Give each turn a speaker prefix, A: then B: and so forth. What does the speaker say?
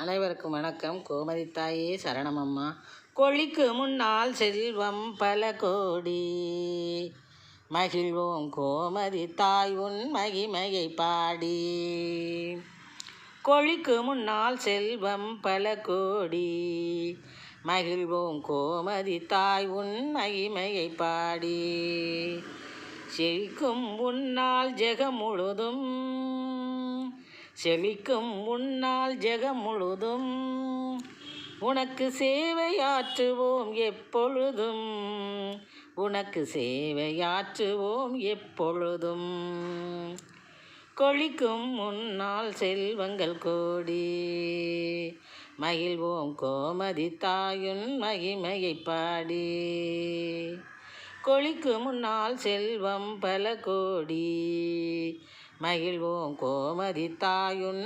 A: அனைவருக்கும் வணக்கம். கோமதி தாயே சரணமம்மா. கொழிக்கு முன்னால் செல்வம் பல கோடி. மகிழ்வோம் கோமதி தாய் உன் மகிமையை பாடி. கொழிக்கு முன்னால் செல்வம் பல கோடி. மகிழ்வோம் கோமதி தாய் உன் மகிமையை பாடி. செழிக்கும் உன்னால் ஜெகம் முழுதும் செழிக்கும் உன்னால் ஜெகம் முழுதும் உனக்கு சேவையாற்றுவோம் எப்பொழுதும். உனக்கு சேவையாற்றுவோம் எப்பொழுதும். கொழிக்கும் முன்னால் செல்வங்கள் கோடி. மகிழ்வோம் கோமதி தாயுன் மகிமையை பாடி. கொழிக்கு முன்னால் செல்வம் பல கோடி மகிழ்வோம் கோமதி தாயுன்